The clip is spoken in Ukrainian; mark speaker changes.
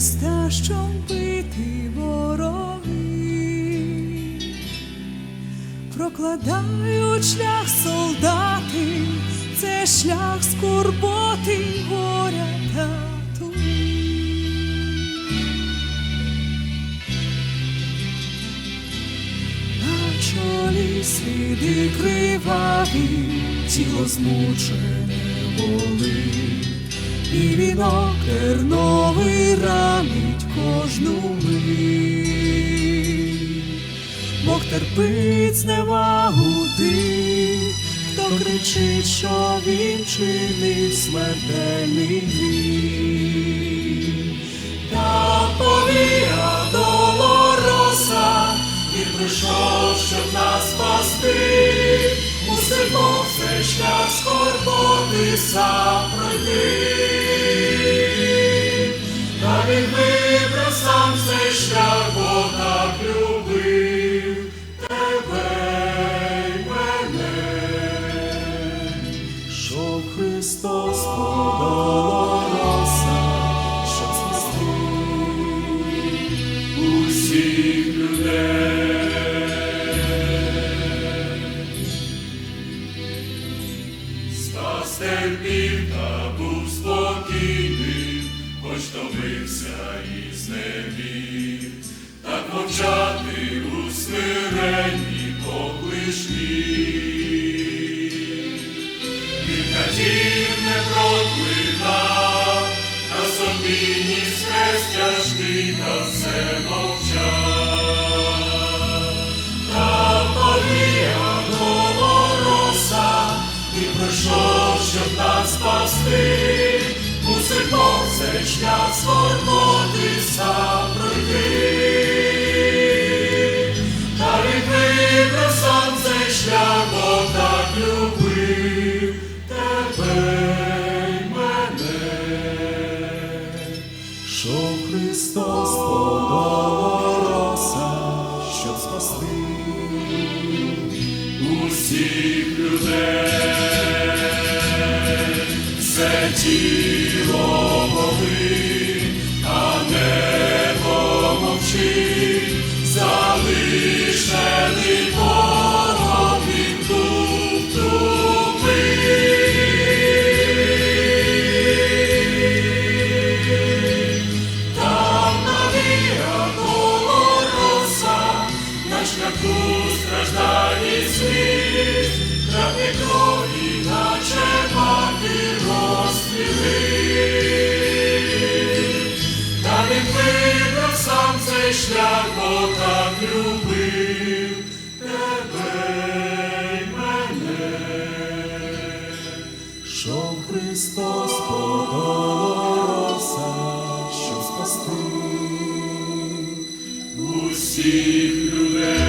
Speaker 1: Христа, щоб бити вороги, прокладають шлях солдати, це шлях скорботи, горя та туги. На чолі сліди криваві, тіло змучене болить, і вінок терновий ранить кожну мить. Бог терпить зневагу тих, хто кричить, що він чинив смертельний гріх. Та повія долороса, він прийшов, щоб нас спасти, мусив Бог цей шлях скорботи сам пройти. Він вибрав сам цей шлях, бо тебе щоб Христос спасти усіх людей. Спас терпів та хоч добився і небі, так мовчати у смиренні поклишні. Він катів не проклина, на собі ніс хрест тяжкий, та все мовчав. Цей шлях скорботи сам пройти. Та вибрав сам цей шлях, бо так любив тебе й мене, що Христос подолося, щоб спасти усіх людей. Це тіло страждає світ, крапи крові, наче розстріли, та він сам цей шлях, бо любив тебе мене, що Христос подоровся, щоб спасти усіх людей.